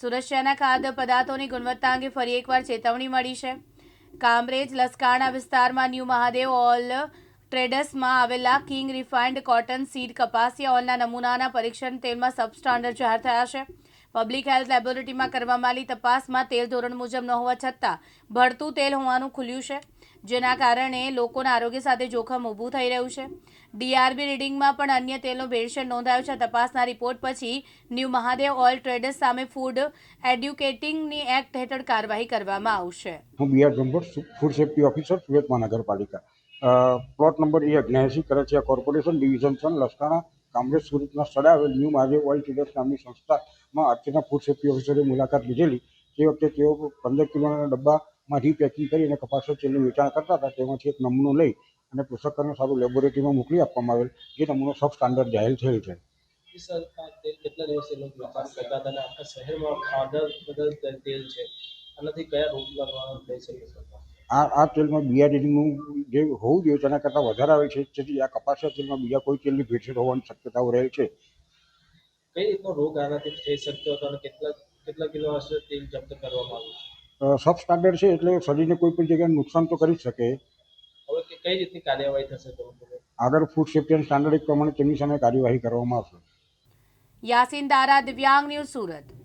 સુરત ખાદ્ય પદાર્થોની ગુણવત્તા અંગે ફરી એકવાર ચેતવણી મળી છે. કામરેજ, લસકાણા વિસ્તારમાં ન્યૂ મહાદેવ ઓલ ટ્રેડર્સમાં આવેલા કિંગ રિફાઇન્ડ કોટન સીડ કપાસિયા ઓલના નમૂનાના પરીક્ષણ તેલમાં સબસ્ટાન્ડર્ડ જાહેર થયા છે. પબ્લિક હેલ્થ લેબોરેટરીમાં કરવામાં આવેલી તપાસમાં તેલ ધોરણ મુજબ ન હોવા છતાં ભળતું તેલ હોવાનું ખુલ્યું છે. જેના કારણે લોકોના આરોગ્ય સાથે જોખમ ઊભું થઈ રહ્યું છે. ડીઆરબી રીડિંગમાં પણ અન્ય તેલનો ભેળસેળ નોંધાયો છે. તપાસના રિપોર્ટ પછી ન્યૂ મહાદેવ ઓઇલ ટ્રેડર્સ સામે ફૂડ એડ્યુકેટિંગની એક્ટ હેઠળ કાર્યવાહી કરવામાં આવશે. હું B R food safety officer, Surat મહાનગરપાલિકા. પ્લોટ નંબર એ અગ્યાસી કરચિયા કોર્પોરેશન ડિવિઝન સન લસકાણા કામરેજ સુરતના સ્થળે આવેલ ન્યૂ મહાદેવ ઓઇલ ટ્રેડર્સ નામની સંસ્થામાં અત્યારના ફૂડ સેફ્ટી ઓફિસરે મુલાકાત લીધેલી. તે વખતે તેઓ પંદર કિલોના ડબ્બામાં રીપેકિંગ કરીને કપાસ તેલનું વેચાણ કરતા હતા તેમાંથી એક નમૂનો લઈ અને પૃથ્થકરણ સારું લેબોરેટરીમાં મોકલી આપવામાં આવેલ જે નમૂનો સબ સ્ટાન્ડર્ડ જાહેર થયેલ છે. આ કેટલા દિવસથી લોકો વેપાર કરતા હતા અને આખા શહેરમાં ખાધા બધા તેલ છે આનાથી કયા રોગ લાગવાનો થઈ શકે આ આ તેલમાં બીયા જે હોવું જોઈએ તેના કરતાં વધારે આવે છે જેથી આ કપાસિયા તેલમાં બીજા કોઈ તેલની ભેળસેળ હોવાની શક્યતાઓ રહે છે. કઈ રીતનો રોગ આનાથી થઈ શકતો હતો અને કેટલા કેટલા કિલો હશે તેલ જપ્ત કરવામાં આવ્યું છે? સબ સ્ટાન્ડર્ડ છે એટલે શરીરને કોઈ પણ જગ્યાએ નુકસાન તો કરી જ શકે. હવે કે કઈ રીતની કાર્યવાહી થશે આગળ ફૂડ સેફ્ટી સ્ટાન્ડર્ડ પ્રમાણે તેમની સામે કાર્યવાહી કરવામાં આવશે. યાસીન દારા દિવ્યાંગ ન્યૂઝ સુરત.